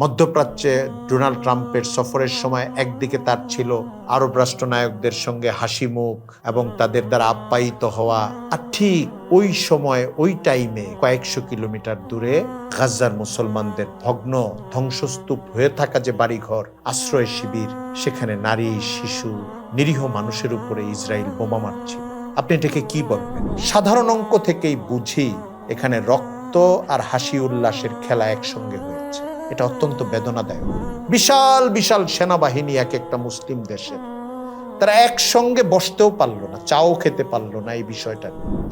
মধ্যপ্রাচ্যে ডোনাল্ড ট্রাম্পের সফরের সময় একদিকে তার ছিল আরব রাষ্ট্রনায়কদের সঙ্গে হাসি মুখ এবং তাদের দ্বারা আপ্যায়িত হওয়া। আর ঠিক ওই সময়, ওই টাইমে কয়েকশো কিলোমিটার দূরে গাজার মুসলমানদের ভগ্ন ধ্বংসস্তূপ হয়ে থাকা যে বাড়িঘর, আশ্রয় শিবির, সেখানে নারী, শিশু, নিরীহ মানুষের উপরে ইসরায়েল বোমা মারছিল। আপনি এটাকে কি বলবেন? সাধারণ অঙ্ক থেকেই বুঝি এখানে রক্ত আর হাসি উল্লাসের খেলা একসঙ্গে হয়েছে। এটা অত্যন্ত বেদনাদায়ক। বিশাল বিশাল সেনাবাহিনী এক একটা মুসলিম দেশে। তারা একসঙ্গে বসতেও পারল না, চাও খেতে পারল না এই বিষয়টা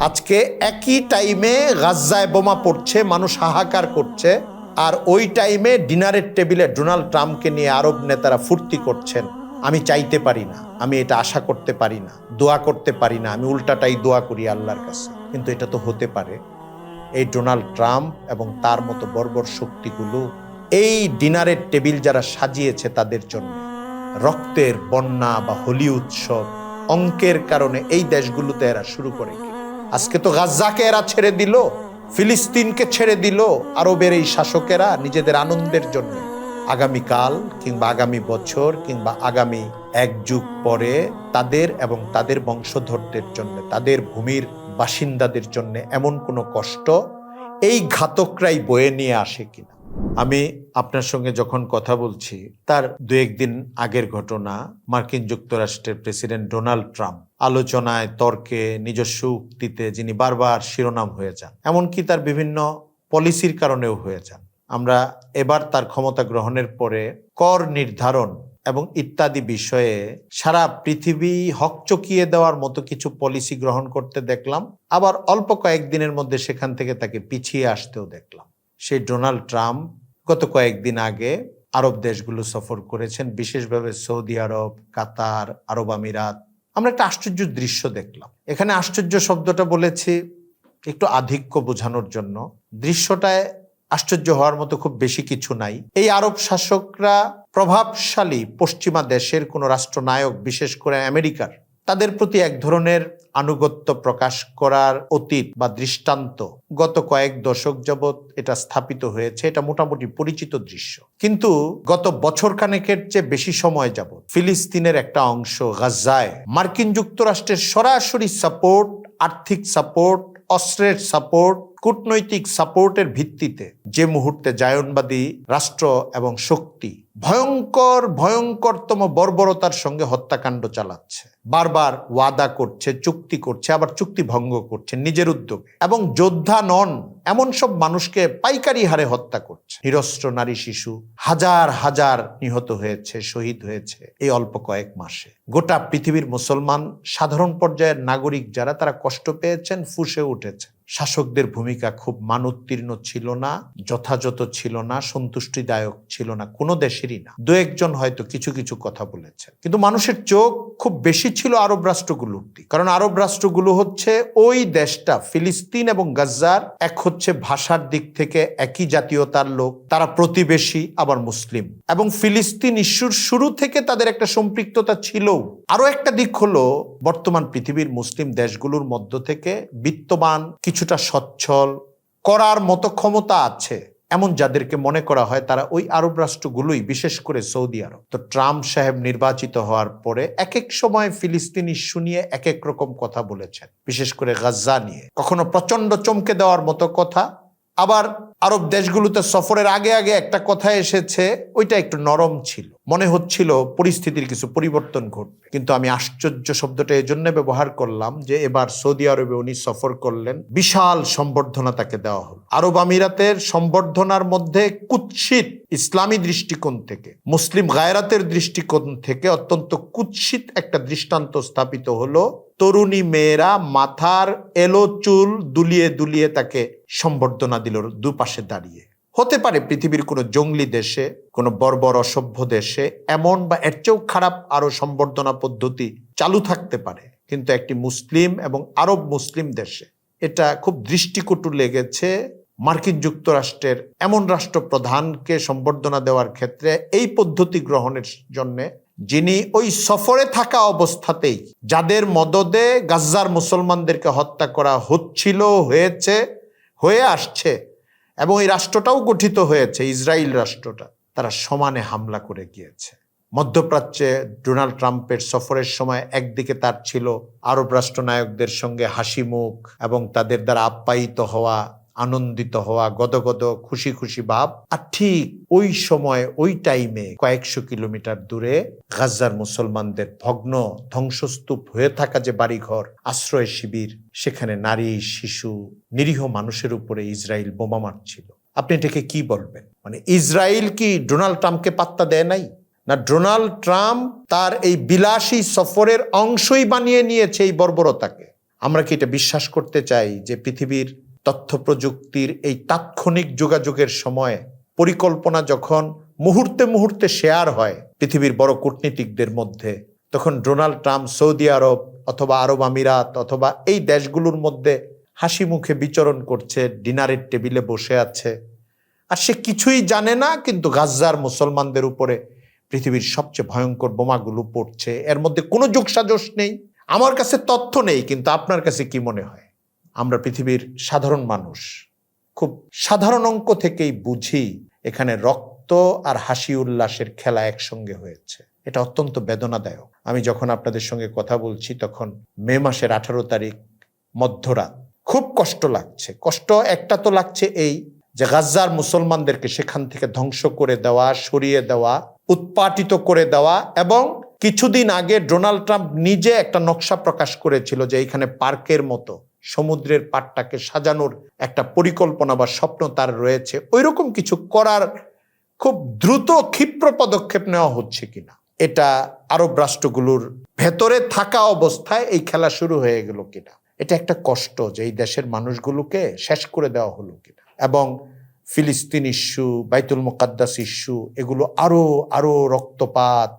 আজকে একই টাইমে গাজ্জায় বোমা পড়ছে, মানুষ হাহাকার করছে, আর ওই টাইমে ডিনারের টেবিলে ডোনাল্ড ট্রাম্পকে নিয়ে আরব নেতারা ফুর্তি করছেন, আমি চাইতে পারি না, আমি এটা আশা করতে পারি না, দোয়া করতে পারি না, আমি উল্টাটাই দোয়া করি আল্লাহর কাছে। কিন্তু এটা তো হতে পারে, এই ডোনাল্ড ট্রাম্প এবং তার মতো বর্বর শক্তিগুলো এই ডিনারের টেবিল যারা সাজিয়েছে তাদের জন্য। রক্তের বন্যা বা হোলি উৎসব, অঙ্কের কারণে এই দেশগুলোতে এরা শুরু করে আজকে তো গাজ্জাকে এরা ছেড়ে দিল, ফিলিস্তিনকে ছেড়ে দিল, আরবের এই শাসকেরা নিজেদের আনন্দের জন্য। আগামীকাল কিংবা আগামী বছর কিংবা আগামী এক যুগ পরে তাদের এবং তাদের বংশধরদের জন্য, তাদের ভূমির বাসিন্দাদের জন্য এমন কোনো কষ্ট এই ঘাতকরাই বয়ে নিয়ে আসে কিনা? আমি আপনার সঙ্গে যখন কথা বলছি, তার দু একদিন আগের ঘটনা, মার্কিন যুক্তরাষ্ট্রের প্রেসিডেন্ট ডোনাল্ড ট্রাম্প আলোচনায় তর্কে নিজস্ব উক্তিতে যিনি বারবার শিরোনাম হয়ে যান, এমনকি তার বিভিন্ন পলিসির কারণেও হয়ে যান। আমরা এবার তার ক্ষমতা গ্রহণের পরে কর নির্ধারণ এবং ইত্যাদি বিষয়ে সারা পৃথিবী হকচকিয়ে দেওয়ার মতো কিছু পলিসি গ্রহণ করতে দেখলাম, আবার অল্প কয়েকদিনের মধ্যে সেখান থেকে তাকে পিছিয়ে আসতেও দেখলাম। সেই ডোনাল্ড ট্রাম্প গত কয়েকদিন আগে আরব দেশগুলো সফর করেছেন, বিশেষভাবে সৌদি আরব, কাতার, আরব আমিরাত। আমরা একটা আশ্চর্য দৃশ্য দেখলাম। এখানে আশ্চর্য শব্দটা বলেছি একটু আধিক্য বোঝানোর জন্য। দৃশ্যটায় আশ্চর্য হওয়ার মতো খুব বেশি কিছু নাই। এই আরব শাসকরা প্রভাবশালী পশ্চিমা দেশের কোনো রাষ্ট্রনায়ক, বিশেষ করে আমেরিকার তাদের প্রতি এক ধরনের আনুগত্য প্রকাশ করার অতীত বা দৃষ্টান্ত। গত কয়েক দশক যাবৎ এটা স্থাপিত হয়েছে, এটা মোটামুটি পরিচিত দৃশ্য। কিন্তু গত বছর খানেকের চেয়ে বেশি সময় যাবৎ ফিলিস্তিনের একটা অংশ গাজায় মার্কিন যুক্তরাষ্ট্রের সরাসরি সাপোর্ট, আর্থিক সাপোর্ট, অস্ত্রের সাপোর্ট, কূটনৈতিক সাপোর্টের ভিত্তিতে যে মুহূর্তে জায়নবাদী রাষ্ট্র এবং শক্তি ভয়ঙ্কর, ভয়ঙ্করতম বর্বরতার সঙ্গে হত্যাকাণ্ড চালাচ্ছে। বারবার ওয়াদা করছে, চুক্তি করছে, আবার চুক্তি ভঙ্গ করছে, নিজের উদ্যোগ। এবং যোদ্ধা নন, এমন সব মানুষকে পাইকারি হারে হত্যা করছে। নিরস্ত্র নারী শিশু, হাজার হাজার নিহত হয়েছে, শহীদ হয়েছে এই অল্প কয়েক মাসে। গোটা পৃথিবীর মুসলমান সাধারণ পর্যায়ের নাগরিক যারা, তারা কষ্ট পেয়েছেন, ফুসে উঠেছে শাসকদের ভূমিকা খুব মানোত্তীর্ণ ছিল না, যথাযথ ছিল না, সন্তুষ্টিদায়ক ছিল না, কোনো দেশেরই না। দু একজন হয়তো কিছু কিছু কথা বলেছেন। কিন্তু মানুষের চোখ খুব বেশি ছিল আরব রাষ্ট্রগুলোর দিকে কারণ আরব রাষ্ট্রগুলো হচ্ছে ওই দেশটা, ফিলিস্তিন এবং গাজ্জার, এক হচ্ছে ভাষার দিক থেকে একই জাতীয়তার লোক, তারা প্রতিবেশী, আবার মুসলিম। এবং ফিলিস্তিন ইস্যুর শুরু থেকে তাদের একটা সম্পৃক্ততা ছিল আরও একটা দিক হলো, বর্তমান পৃথিবীর মুসলিম দেশগুলোর মধ্য থেকে বিত্তবান কিছুটা সচ্ছল, করার মতো ক্ষমতা আছে, এমন যাদেরকে মনে করা হয় তারা ওই আরব রাষ্ট্রগুলোই, বিশেষ করে সৌদি আরব। তো ট্রাম্প সাহেব নির্বাচিত হওয়ার পরে এক এক সময় ফিলিস্তিনি শুনিয়ে নিয়ে এক এক রকম কথা বলেছেন, বিশেষ করে গাজ্জা নিয়ে। কখনো প্রচণ্ড চমকে দেওয়ার মতো কথা আবার আরব দেশগুলোতে সফরের আগে আগে একটা কথা এসেছে, ওইটা একটু নরম ছিল। মনে হচ্ছিল পরিস্থিতির কিছু পরিবর্তন ঘটবে। কিন্তু আমি আশ্চর্য শব্দটা এই ব্যবহার করলাম যে এবার সৌদি আরবে উনি সফর করলেন, বিশাল সম্বর্ধনা তাকে দেওয়া হল। আরব আমিরাতের সম্বর্ধনার মধ্যে কুৎসিত ইসলামী দৃষ্টিকোণ থেকে, মুসলিম গায়রাতের দৃষ্টিকোণ থেকে অত্যন্ত কুৎসিত একটা দৃষ্টান্ত স্থাপিত হলো তরুণী মেয়েরা মাথার এলো চুল দুলিয়ে দুলিয়ে তাকে সম্বর্ধনা দিল দুপাশে দাঁড়িয়ে। হতে পারে পৃথিবীর কোনো জঙ্গলি দেশে, কোনো বর্বর অসভ্য দেশে এমন বা এর চেয়েও খারাপ আরও সম্বর্ধনা পদ্ধতি চালু থাকতে পারে। কিন্তু একটি মুসলিম এবং আরব মুসলিম দেশে এটা খুব দৃষ্টিকটু লেগেছে মার্কিন যুক্তরাষ্ট্রের এমন রাষ্ট্রপ্রধানকে সম্বর্ধনা দেওয়ার ক্ষেত্রে এই পদ্ধতি গ্রহণের জন্যে যিনি ওই সফরে থাকা অবস্থাতেই যাদের মদদে গাজ্জার মুসলমানদেরকে হত্যা করা হচ্ছিল, হয়েছে, হয়ে আসছে এবং এই রাষ্ট্রটাও গঠিত হয়েছে ইসরায়েল রাষ্ট্রটা, তারা সমানে হামলা করে গিয়েছে। মধ্যপ্রাচ্যে ডোনাল্ড ট্রাম্পের সফরের সময় একদিকে তার ছিল আরব রাষ্ট্রনায়কদের সঙ্গে হাসি মুখ এবং তাদের দ্বারা আপ্যায়িত হওয়া আনন্দিত হওয়া, গদগদ, খুশি খুশি ভাব। আর ঠিক ওই সময়, ওই টাইমে কয়েকশো কিলোমিটার দূরে গাজার মুসলমানদের ভগ্ন, ধ্বংসস্তূপ হয়ে থাকা যে বাড়িঘর, আশ্রয় শিবির, সেখানে নারী, শিশু, নিরীহ মানুষের উপরে ইসরায়েল বোমা মারছিল। আপনি এটাকে কি বলবেন? মানে ইসরায়েল কি ডোনাল্ড ট্রাম্পকে পাত্তা দেয় নাই? না ডোনাল্ড ট্রাম্প তার এই বিলাসী সফরের অংশই বানিয়ে নিয়েছে এই বর্বরতাকে? আমরা কি এটা বিশ্বাস করতে চাই যে পৃথিবীর তথ্য প্রযুক্তির এই তাৎক্ষণিক যোগাযোগের সময় পরিকল্পনা যখন মুহূর্তে মুহূর্তে শেয়ার হয় পৃথিবীর বড় কূটনীতিকদের মধ্যে, তখন ডোনাল্ড ট্রাম্প সৌদি আরব অথবা আরব আমিরাত অথবা এই দেশগুলোর মধ্যে হাসি মুখে বিচরণ করছে, ডিনারের টেবিলে বসে আছে। আর সে কিছুই জানে না, কিন্তু গাজ্জার মুসলমানদের উপরে পৃথিবীর সবচেয়ে ভয়ঙ্কর বোমাগুলো পড়ছে। এর মধ্যে কোনো যোগসাজশ নেই। আমার কাছে তথ্য নেই, কিন্তু আপনার কাছে কি মনে হয়? আমরা পৃথিবীর সাধারণ মানুষ। খুব সাধারণ অঙ্ক থেকেই বুঝি এখানে রক্ত আর হাসি উল্লাসের খেলা একসঙ্গে হয়েছে। এটা অত্যন্ত বেদনাদায়ক। আমি যখন আপনাদের সঙ্গে কথা বলছি তখন মে মাসের আঠারো তারিখ মধ্যরাত। খুব কষ্ট লাগছে। কষ্ট একটা তো লাগছে এই যে গাজ্জার মুসলমানদেরকে সেখান থেকে ধ্বংস করে দেওয়া, সরিয়ে দেওয়া, উৎপাটিত করে দেওয়া এবং কিছুদিন আগে ডোনাল্ড ট্রাম্প নিজে একটা নকশা প্রকাশ করেছিল যে এখানে পার্কের মতো সমুদ্রের পাটটাকে সাজানোর একটা পরিকল্পনা বা স্বপ্ন তার রয়েছে। ওই রকম কিছু করার খুব দ্রুত ক্ষিপ্র পদক্ষেপ নেওয়া হচ্ছে কিনা, এটা আরব রাষ্ট্রগুলোর ভেতরে থাকা অবস্থায় এই খেলা শুরু হয়ে গেল কিনা, এটা একটা কষ্ট যে এই দেশের মানুষগুলোকে শেষ করে দেওয়া হলো কিনা। এবং ফিলিস্তিন ইস্যু, বাইতুল মোকাদ্দাস ইস্যু, এগুলো আরও আরও রক্তপাত,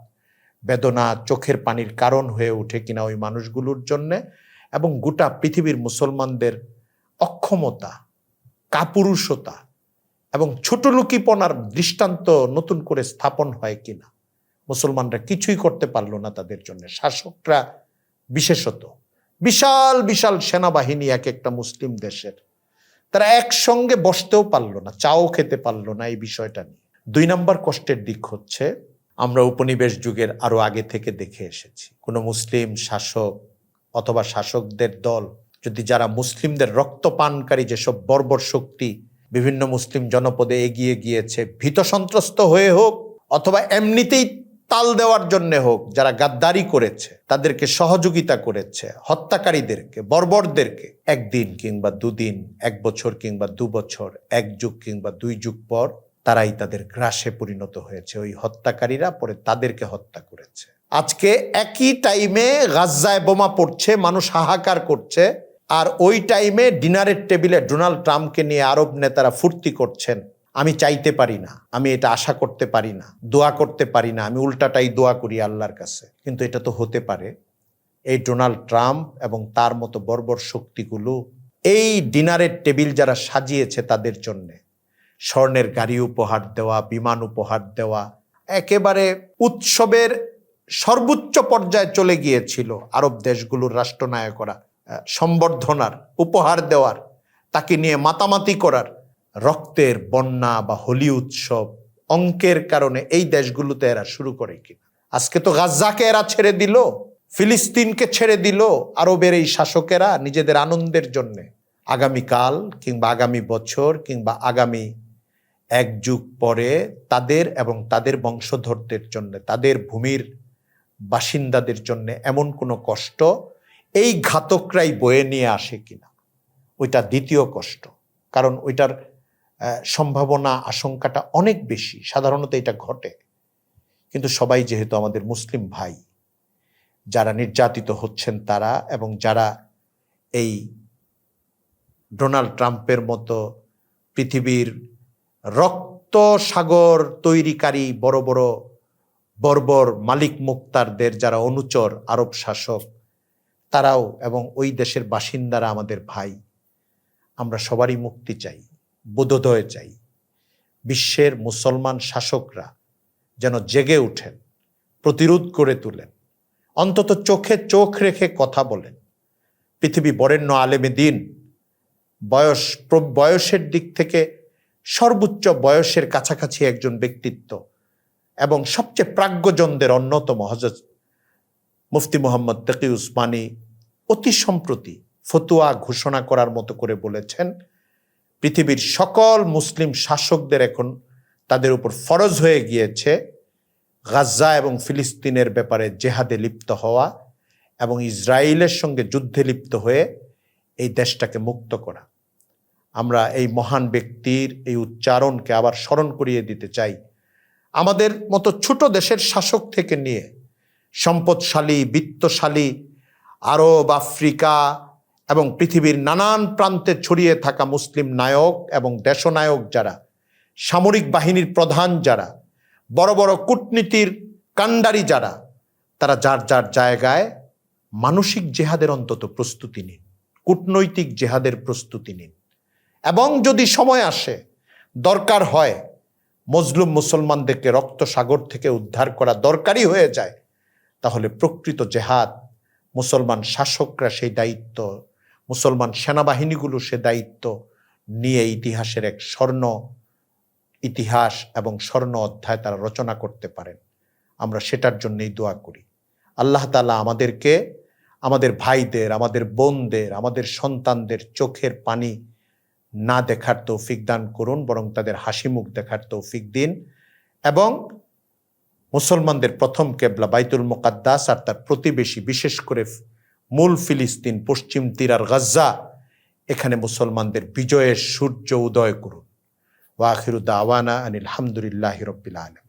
বেদনা চোখের পানির কারণ হয়ে ওঠে কিনা ওই মানুষগুলোর জন্যে এবং গোটা পৃথিবীর মুসলমানদের অক্ষমতা, কাপুরুষতা এবং ছোট লুকিপনার দৃষ্টান্ত নতুন করে স্থাপন হয় কিনা, মুসলমানরা কিছুই করতে পারল না তাদের জন্য। শাসকরা বিশেষত বিশাল বিশাল সেনাবাহিনী এক একটা মুসলিম দেশের, তারা একসঙ্গে বসতেও পারল না, চাও খেতে পারল না এই বিষয়টা নিয়ে। দুই নম্বর কষ্টের দিক হচ্ছে, আমরা উপনিবেশ যুগের আরও আগে থেকে দেখে এসেছি। কোনো মুসলিম শাসক অথবা শাসকদের দল, যদি যারা মুসলিমদের রক্তপানকারী যেসব বর্বর শক্তি বিভিন্ন মুসলিম জনপদে এগিয়ে গিয়েছে, ভীত সন্ত্রস্ত হয়ে হোক অথবা এমনিতেই তাল দেওয়ার জন্য হোক, যারা গাদ্দারি করেছে, তাদেরকে সহযোগিতা করেছে, হত্যাকারীদেরকে, বর্বরদেরকে, একদিন কিংবা দুদিন, এক বছর কিংবা দু বছর, এক যুগ কিংবা দুই যুগ পর, তারাই তাদের গ্রাসে পরিণত হয়েছে। ওই হত্যাকারীরা পরে তাদেরকে হত্যা করেছে। আজকে একই টাইমে গাজ্জায় বোমা পড়ছে, মানুষ হাহাকার করছে, আর ওই টাইমে ডিনারের টেবিলে ডোনাল্ড ট্রাম্পকে নিয়ে আরব নেতারা ফুর্তি করছেন। আমি চাইতে পারি না, আমি এটা আশা করতে পারি না, দোয়া করতে পারি না, আমি উল্টাটাই দোয়া করি আল্লাহর কাছে। কিন্তু এটা তো হতে পারে। এই ডোনাল্ড ট্রাম্প এবং তার মতো বর্বর শক্তিগুলো এই ডিনারের টেবিল যারা সাজিয়েছে তাদের জন্যে, স্বর্ণের গাড়ি উপহার দেওয়া, বিমান উপহার দেওয়া, একেবারে উৎসবের সর্বোচ্চ পর্যায়ে চলে গিয়েছিল আরব দেশগুলোর রাষ্ট্রনায়করা। সম্বর্ধনার, উপহার দেওয়ার, তাকে নিয়ে মাতামাতি করার, রক্তের বন্যা বা হোলি উৎসব অঙ্কের কারণে এই দেশগুলোতে এরা শুরু করে কিনা। আজকে তো গাজ্জাকে এরা ছেড়ে দিল, ফিলিস্তিনকে ছেড়ে দিল, আরবের এই শাসকেরা নিজেদের আনন্দের জন্যে। আগামীকাল কিংবা আগামী বছর কিংবা আগামী এক যুগ পরে তাদের এবং তাদের বংশধরদের জন্য, তাদের ভূমির বাসিন্দাদের জন্য এমন কোনো কষ্ট এই ঘাতকরাই বয়ে নিয়ে আসে কিনা? ওইটা দ্বিতীয় কষ্ট। কারণ ওইটার সম্ভাবনা, আশঙ্কাটা অনেক বেশি। সাধারণত এটা ঘটে। কিন্তু সবাই যেহেতু আমাদের মুসলিম ভাই, যারা নির্যাতিত হচ্ছেন তারা এবং যারা এই ডোনাল্ড ট্রাম্পের মতো পৃথিবীর রক্ত সাগর তৈরিকারী বড় বড় বর্বর মালিক মুক্তারদের যারা অনুচর, আরব শাসক, তারাও এবং ওই দেশের বাসিন্দারা আমাদের ভাই। আমরা সবারই মুক্তি চাই, বোধোদয় চাই। বিশ্বের মুসলমান শাসকরা যেন জেগে ওঠেন প্রতিরোধ করে তোলেন, অন্তত চোখে চোখ রেখে কথা বলেন। পৃথিবী বরেণ্য আলেমে দিন, বয়স বয়সের দিক থেকে সর্বোচ্চ বয়সের কাছাকাছি একজন ব্যক্তিত্ব এবং সবচেয়ে প্রাজ্ঞজনদের অন্যতম হজরত মুফতি মোহাম্মদ তকি উসমানী অতি সম্প্রতি ফতুয়া ঘোষণা করার মতো করে বলেছেন, পৃথিবীর সকল মুসলিম শাসকদের এখন তাদের উপর ফরজ হয়ে গিয়েছে গাজা এবং ফিলিস্তিনের ব্যাপারে জেহাদে লিপ্ত হওয়া এবং ইসরায়েলের সঙ্গে যুদ্ধে লিপ্ত হয়ে এই দেশটাকে মুক্ত করা। আমরা এই মহান ব্যক্তির এই উচ্চারণকে আবার স্মরণ করিয়ে দিতে চাই। আমাদের মতো ছোট দেশের শাসক থেকে নিয়ে সম্পদশালী, বিত্তশালী, আরব, আফ্রিকা এবং পৃথিবীর নানান প্রান্তে ছড়িয়ে থাকা মুসলিম নায়ক এবং দেশনায়ক যারা, সামরিক বাহিনীর প্রধান যারা, বড় বড় কূটনীতির কাণ্ডারি যারা, তারা যার যার জায়গায় মানসিক জেহাদের অন্তত প্রস্তুতি নিন, কূটনৈতিক জেহাদের প্রস্তুতি নিন। এবং যদি সময় আসে, দরকার হয় মজলুম মুসলমানদেরকে রক্ত সাগর থেকে উদ্ধার করা দরকারি হয়ে যায়, তাহলে প্রকৃত জেহাদ, মুসলমান শাসকরা সেই দায়িত্ব, মুসলমান সেনাবাহিনীগুলো সে দায়িত্ব নিয়ে ইতিহাসের এক স্বর্ণ ইতিহাস এবং স্বর্ণ অধ্যায় তারা রচনা করতে পারেন। আমরা সেটার জন্যই দোয়া করি। আল্লাহ তালা আমাদেরকে, আমাদের ভাইদের, আমাদের বোনদের, আমাদের সন্তানদের চোখের পানি না দেখার তৌফিক দান করুন, বরং তাদের হাসি মুখ দেখার তৌফিক দিন। এবং মুসলমানদের প্রথম কেবলা বাইতুল মোকাদ্দাস আর তার প্রতিবেশী, বিশেষ করে মূল ফিলিস্তিন, পশ্চিম তীরার গজ্জা, এখানে মুসলমানদের বিজয়ের সূর্য উদয় করুন। ওয়াখিরুদ্দা আওয়ানা আনিল হামদুলিল্লাহ রব্বিল আলম